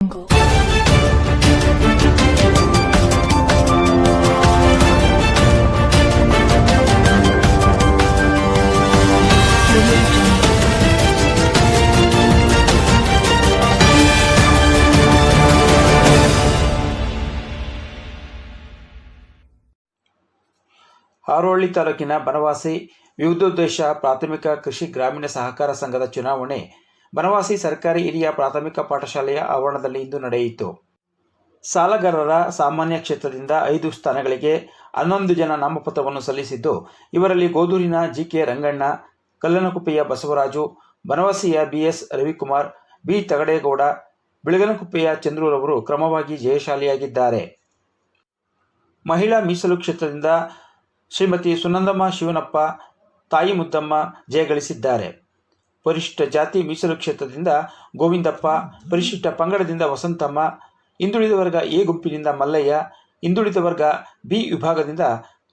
jungle. ತಾಲೂಕಿನ ಬನವಾಸಿ ವಿವಿಧೋದ್ದೇಶ ಪ್ರಾಥಮಿಕ ಕೃಷಿ ಗ್ರಾಮೀಣ ಸಹಕಾರ ಸಂಘದ ಚುನಾವಣೆ ಬನವಾಸಿ ಸರ್ಕಾರಿ ಹಿರಿಯ ಪ್ರಾಥಮಿಕ ಪಾಠಶಾಲೆಯ ಆವರಣದಲ್ಲಿ ಇಂದು ನಡೆಯಿತು. ಸಾಲಗಾರರ ಸಾಮಾನ್ಯ ಕ್ಷೇತ್ರದಿಂದ ಐದು ಸ್ಥಾನಗಳಿಗೆ ಹನ್ನೊಂದು ಜನ ನಾಮಪತ್ರವನ್ನು ಸಲ್ಲಿಸಿದ್ದು, ಇವರಲ್ಲಿ ಗೋದೂರಿನ ಜಿಕೆ ರಂಗಣ್ಣ, ಕಲ್ಲನಕುಪ್ಪೆಯ Basavaraju, ಬನವಾಸಿಯ B S Ravikumar, B Thagadegowda, ಬೆಳಗನಕುಪ್ಪೆಯ ಚಂದ್ರೂರವರು ಕ್ರಮವಾಗಿ ಜಯಶಾಲಿಯಾಗಿದ್ದಾರೆ. ಮಹಿಳಾ ಮೀಸಲು ಕ್ಷೇತ್ರದಿಂದ ಶ್ರೀಮತಿ ಸುನಂದಮ್ಮ ಶಿವನಪ್ಪ, ತಾಯಿ ಮುದ್ದಮ್ಮ ಜಯಗಳಿಸಿದ್ದಾರೆ. ಪರಿಶಿಷ್ಟ ಜಾತಿ ಮೀಸಲು ಕ್ಷೇತ್ರದಿಂದ ಗೋವಿಂದಪ್ಪ, ಪರಿಶಿಷ್ಟ ಪಂಗಡದಿಂದ ವಸಂತಮ್ಮ, ಹಿಂದುಳಿದ ವರ್ಗ ಎ ಗುಂಪಿನಿಂದ ಮಲ್ಲಯ್ಯ, ಹಿಂದುಳಿದ ವರ್ಗ ಬಿ ವಿಭಾಗದಿಂದ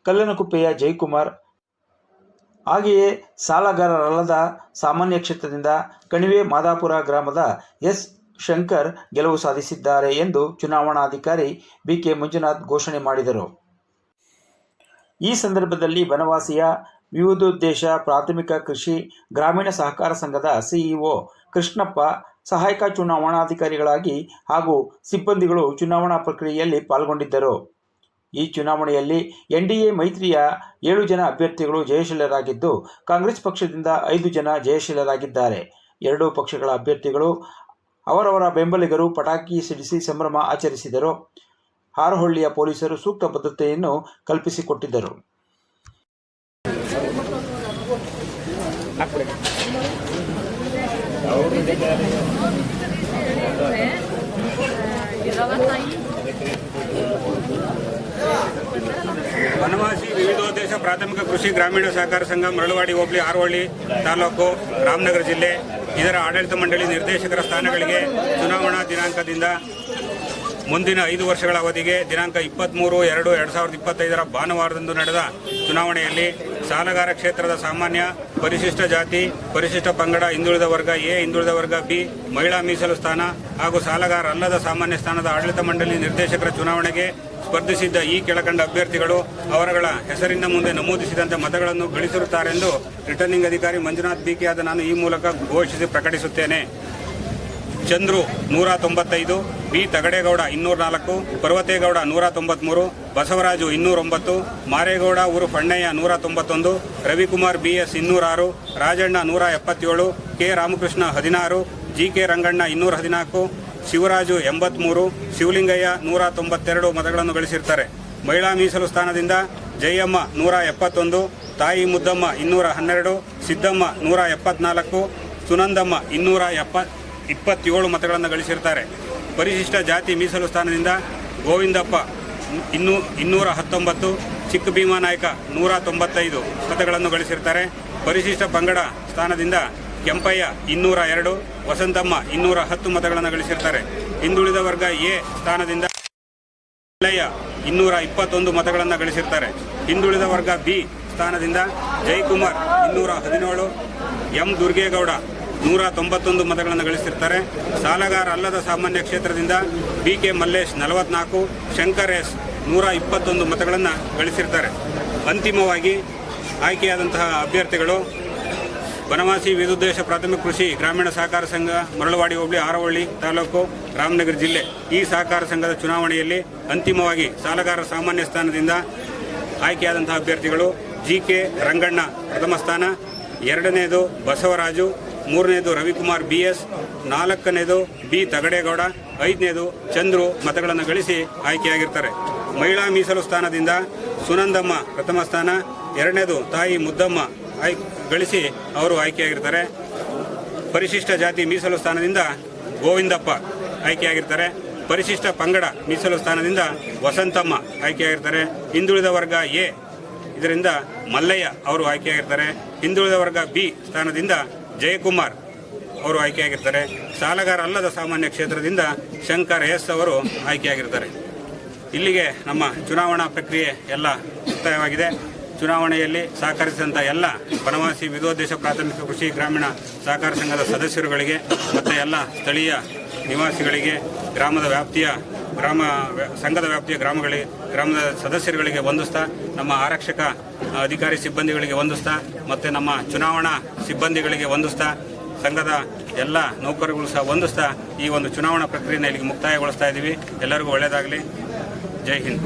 ಕಲ್ಲನಕುಪ್ಪೆಯ ಜಯಕುಮಾರ್. ಹಾಗೆಯೇ ಸಾಲಗಾರರಲ್ಲದ ಸಾಮಾನ್ಯ ಕ್ಷೇತ್ರದಿಂದ ಕಣಿವೆ ಮಾದಾಪುರ ಗ್ರಾಮದ ಎಸ್ ಶಂಕರ್ ಗೆಲುವು ಸಾಧಿಸಿದ್ದಾರೆ ಎಂದು ಚುನಾವಣಾಧಿಕಾರಿ ಬಿ ಕೆ ಮಂಜುನಾಥ್ ಘೋಷಣೆ ಮಾಡಿದರು. ಈ ಸಂದರ್ಭದಲ್ಲಿ ಬನವಾಸಿಯ ವಿವಿಧೋದ್ದೇಶ ಪ್ರಾಥಮಿಕ ಕೃಷಿ ಗ್ರಾಮೀಣ ಸಹಕಾರ ಸಂಘದ ಸಿಇಒ ಕೃಷ್ಣಪ್ಪ, ಸಹಾಯಕ ಚುನಾವಣಾಧಿಕಾರಿಗಳಾಗಿ ಹಾಗೂ ಸಿಬ್ಬಂದಿಗಳು ಚುನಾವಣಾ ಪ್ರಕ್ರಿಯೆಯಲ್ಲಿ ಪಾಲ್ಗೊಂಡಿದ್ದರು. ಈ ಚುನಾವಣೆಯಲ್ಲಿ ಎನ್ಡಿಎ ಮೈತ್ರಿಯ ಏಳು ಜನ ಅಭ್ಯರ್ಥಿಗಳು ಜಯಶೀಲರಾಗಿದ್ದು, ಕಾಂಗ್ರೆಸ್ ಪಕ್ಷದಿಂದ ಐದು ಜನ ಜಯಶೀಲರಾಗಿದ್ದಾರೆ. ಎರಡೂ ಪಕ್ಷಗಳ ಅಭ್ಯರ್ಥಿಗಳು ಅವರವರ ಬೆಂಬಲಿಗರು ಪಟಾಕಿ ಸಿಡಿಸಿ ಸಂಭ್ರಮ ಆಚರಿಸಿದರು. ಹಾರೋಹಳ್ಳಿಯ ಪೊಲೀಸರು ಸೂಕ್ತ ಭದ್ರತೆಯನ್ನು ಕಲ್ಪಿಸಿಕೊಟ್ಟಿದ್ದರು. ವನವಾಸಿ ವಿವಿಧೋದ್ದೇಶ ಪ್ರಾಥಮಿಕ ಕೃಷಿ ಗ್ರಾಮೀಣ ಸಹಕಾರ ಸಂಘ ಮರಳವಾಡಿ ಹೋಬಳಿ ಆರೋಹಳ್ಳಿ ತಾಲೂಕು ರಾಮನಗರ ಜಿಲ್ಲೆ. ಇದರ ಆಡಳಿತ ಮಂಡಳಿ ನಿರ್ದೇಶಕರ ಸ್ಥಾನಗಳಿಗೆ ಚುನಾವಣಾ ದಿನಾಂಕದಿಂದ ಮುಂದಿನ ಐದು ವರ್ಷಗಳ ಅವಧಿಗೆ ದಿನಾಂಕ ಇಪ್ಪತ್ತ್ಮೂರು ಎರಡು ಎರಡು ಸಾವಿರದ ಇಪ್ಪತ್ತೈದರ ಭಾನುವಾರದಂದು ನಡೆದ ಚುನಾವಣೆಯಲ್ಲಿ ಸಾಲಗಾರ ಕ್ಷೇತ್ರದ ಸಾಮಾನ್ಯ, ಪರಿಶಿಷ್ಟ ಜಾತಿ, ಪರಿಶಿಷ್ಟ ಪಂಗಡ, ಹಿಂದುಳಿದ ವರ್ಗ ಎ, ಹಿಂದುಳಿದ ವರ್ಗ ಬಿ, ಮಹಿಳಾ ಮೀಸಲು ಸ್ಥಾನ ಹಾಗೂ ಸಾಲಗಾರ ಅಲ್ಲದ ಸಾಮಾನ್ಯ ಸ್ಥಾನದ ಆಡಳಿತ ಮಂಡಳಿ ನಿರ್ದೇಶಕರ ಚುನಾವಣೆಗೆ ಸ್ಪರ್ಧಿಸಿದ್ದ ಈ ಕೆಳಕಂಡ ಅಭ್ಯರ್ಥಿಗಳು ಅವರಗಳ ಹೆಸರಿನ ಮುಂದೆ ನಮೂದಿಸಿದಂತೆ ಮತಗಳನ್ನು ಗಳಿಸಿರುತ್ತಾರೆಂದು ರಿಟರ್ನಿಂಗ್ ಅಧಿಕಾರಿ ಮಂಜುನಾಥ್ ಬಿಕೆ ಆದ ನಾನು ಈ ಮೂಲಕ ಘೋಷಿಸಿ ಪ್ರಕಟಿಸುತ್ತೇನೆ. ಚಂದ್ರು ನೂರ ತೊಂಬತ್ತೈದು, ಬಿ ತಗಡೇಗೌಡ ಇನ್ನೂರ ನಾಲ್ಕು, ಪರ್ವತೇಗೌಡ ನೂರ ತೊಂಬತ್ಮೂರು, ಬಸವರಾಜು ಇನ್ನೂರೊಂಬತ್ತು ಮಾರೇಗೌಡ ಊರು ಫಣ್ಣಯ್ಯ ನೂರ ತೊಂಬತ್ತೊಂದು, ರವಿಕುಮಾರ್ ಬಿ ಎಸ್ ಇನ್ನೂರಾರು ರಾಜಣ್ಣ ನೂರ ಎಪ್ಪತ್ತೇಳು, ಕೆ ರಾಮಕೃಷ್ಣ ಹದಿನಾರು, ಜಿ ಕೆ ರಂಗಣ್ಣ ಇನ್ನೂರ ಹದಿನಾಲ್ಕು, ಶಿವರಾಜು ಎಂಬತ್ಮೂರು, ಶಿವಲಿಂಗಯ್ಯ ನೂರ ತೊಂಬತ್ತೆರಡು ಮತಗಳನ್ನು ಗಳಿಸಿರ್ತಾರೆ. ಮಹಿಳಾ ಮೀಸಲು ಸ್ಥಾನದಿಂದ ಜಯಮ್ಮ ನೂರ ಎಪ್ಪತ್ತೊಂದು, ತಾಯಿ ಮುದ್ದಮ್ಮ ಇನ್ನೂರ ಹನ್ನೆರಡು, ಸಿದ್ದಮ್ಮ ನೂರ ಎಪ್ಪತ್ನಾಲ್ಕು, ಸುನಂದಮ್ಮ ಇನ್ನೂರ ಎಪ್ಪ ಇಪ್ಪತ್ತೇಳು ಮತಗಳನ್ನು ಗಳಿಸಿರ್ತಾರೆ. ಪರಿಶಿಷ್ಟ ಜಾತಿ ಮೀಸಲು ಸ್ಥಾನದಿಂದ ಗೋವಿಂದಪ್ಪ ಇನ್ನೂ ಇನ್ನೂರ ಹತ್ತೊಂಬತ್ತು, ಚಿಕ್ಕ ಭೀಮಾನಾಯಕ ನೂರ ತೊಂಬತ್ತೈದು ಮತಗಳನ್ನು ಗಳಿಸಿರ್ತಾರೆ. ಪರಿಶಿಷ್ಟ ಪಂಗಡ ಸ್ಥಾನದಿಂದ ಕೆಂಪಯ್ಯ ಇನ್ನೂರ ಎರಡು, ವಸಂತಮ್ಮ ಇನ್ನೂರ ಹತ್ತು ಮತಗಳನ್ನು ಗಳಿಸಿರ್ತಾರೆ. ಹಿಂದುಳಿದ ವರ್ಗ ಎ ಸ್ಥಾನದಿಂದ ಮಲ್ಲಯ್ಯ ಇನ್ನೂರ ಇಪ್ಪತ್ತೊಂದು ಮತಗಳನ್ನು ಗಳಿಸಿರ್ತಾರೆ. ಹಿಂದುಳಿದ ವರ್ಗ ಬಿ ಸ್ಥಾನದಿಂದ ಜಯಕುಮಾರ್ ಇನ್ನೂರ ಹದಿನೇಳು, ಎಂ ದುರ್ಗೇಗೌಡ ನೂರ ತೊಂಬತ್ತೊಂದು ಮತಗಳನ್ನು ಗಳಿಸಿರ್ತಾರೆ. ಸಾಲಗಾರ ಅಲ್ಲದ ಸಾಮಾನ್ಯ ಕ್ಷೇತ್ರದಿಂದ ಬಿ ಕೆ ಮಲ್ಲೇಶ್ ನಲವತ್ನಾಲ್ಕು ಶಂಕರ್ ಎಸ್ ನೂರ ಇಪ್ಪತ್ತೊಂದು ಮತಗಳನ್ನು ಗಳಿಸಿರ್ತಾರೆ. ಅಂತಿಮವಾಗಿ ಆಯ್ಕೆಯಾದಂತಹ ಅಭ್ಯರ್ಥಿಗಳು ಬನವಾಸಿ ವಿದುದ್ದೇಶ ಪ್ರಾಥಮಿಕ ಕೃಷಿ ಗ್ರಾಮೀಣ ಸಹಕಾರ ಸಂಘ, ಮರಳವಾಡಿ ಹೋಬಳಿ, ಆರವಳ್ಳಿ ತಾಲೂಕು, ರಾಮನಗರ ಜಿಲ್ಲೆ ಈ ಸಹಕಾರ ಸಂಘದ ಚುನಾವಣೆಯಲ್ಲಿ ಅಂತಿಮವಾಗಿ ಸಾಲಗಾರ ಸಾಮಾನ್ಯ ಸ್ಥಾನದಿಂದ ಆಯ್ಕೆಯಾದಂತಹ ಅಭ್ಯರ್ಥಿಗಳು ಜಿ ಕೆ ರಂಗಣ್ಣ ಪ್ರಥಮ ಸ್ಥಾನ, ಎರಡನೇದು ಬಸವರಾಜು ಮೂರನೇದು ರವಿಕುಮಾರ್ ಬಿ ಎಸ್ ನಾಲ್ಕನೇದು ಬಿ ತಗಡೇಗೌಡ, ಐದನೇದು ಚಂದ್ರು ಮತಗಳನ್ನು ಗಳಿಸಿ ಆಯ್ಕೆಯಾಗಿರ್ತಾರೆ. ಮಹಿಳಾ ಮೀಸಲು ಸ್ಥಾನದಿಂದ ಸುನಂದಮ್ಮ ಪ್ರಥಮ ಸ್ಥಾನ, ಎರಡನೇದು ತಾಯಿ ಮುದ್ದಮ್ಮ ಆಯ್, ಗಳಿಸಿ ಅವರು ಆಯ್ಕೆಯಾಗಿರ್ತಾರೆ. ಪರಿಶಿಷ್ಟ ಜಾತಿ ಮೀಸಲು ಸ್ಥಾನದಿಂದ ಗೋವಿಂದಪ್ಪ ಆಯ್ಕೆಯಾಗಿರ್ತಾರೆ. ಪರಿಶಿಷ್ಟ ಪಂಗಡ ಮೀಸಲು ಸ್ಥಾನದಿಂದ ವಸಂತಮ್ಮ ಆಯ್ಕೆಯಾಗಿರ್ತಾರೆ. ಹಿಂದುಳಿದ ವರ್ಗ ಎ, ಇದರಿಂದ ಮಲ್ಲಯ್ಯ ಅವರು ಆಯ್ಕೆಯಾಗಿರ್ತಾರೆ. ಹಿಂದುಳಿದ ವರ್ಗ ಬಿ ಸ್ಥಾನದಿಂದ ಜಯಕುಮಾರ್ ಅವರು ಆಯ್ಕೆಯಾಗಿರ್ತಾರೆ. ಸಾಲಗಾರ ಅಲ್ಲದ ಸಾಮಾನ್ಯ ಕ್ಷೇತ್ರದಿಂದ ಶಂಕರ್ ಎಸ್ ಅವರು ಆಯ್ಕೆಯಾಗಿರ್ತಾರೆ. ಇಲ್ಲಿಗೆ ನಮ್ಮ ಚುನಾವಣಾ ಪ್ರಕ್ರಿಯೆ ಎಲ್ಲ ಮುಕ್ತಾಯವಾಗಿದೆ. ಚುನಾವಣೆಯಲ್ಲಿ ಸಹಕರಿಸಿದಂಥ ಎಲ್ಲ ಬನವಾಸಿ ವಿಧೋದ್ದೇಶ ಪ್ರಾಥಮಿಕ ಕೃಷಿ ಗ್ರಾಮೀಣ ಸಹಕಾರ ಸಂಘದ ಸದಸ್ಯರುಗಳಿಗೆ ಮತ್ತು ಎಲ್ಲ ಸ್ಥಳೀಯ ನಿವಾಸಿಗಳಿಗೆ, ಗ್ರಾಮದ ವ್ಯಾಪ್ತಿಯ ಗ್ರಾಮ ಸಂಘದ ವ್ಯಾಪ್ತಿಯ ಗ್ರಾಮಗಳಿಗೆ ಗ್ರಾಮದ ಸದಸ್ಯರುಗಳಿಗೆ ವಂದಿಸ್ತಾ, ನಮ್ಮ ಆರಕ್ಷಕ ಅಧಿಕಾರಿ ಸಿಬ್ಬಂದಿಗಳಿಗೆ ವಂದಿಸ್ತಾ, ಮತ್ತು ನಮ್ಮ ಚುನಾವಣಾ ಸಿಬ್ಬಂದಿಗಳಿಗೆ ವಂದಿಸ್ತಾ, ಸಂಘದ ಎಲ್ಲ ನೌಕರರುಗಳು ಸಹ ವಂದಿಸ್ತಾ ಈ ಒಂದು ಚುನಾವಣಾ ಪ್ರಕ್ರಿಯೆಯನ್ನು ಇಲ್ಲಿಗೆ ಮುಕ್ತಾಯಗೊಳಿಸ್ತಾ ಇದ್ದೀವಿ ಎಲ್ಲರಿಗೂ ಒಳ್ಳೆಯದಾಗಲಿ ಜೈ ಹಿಂದ್.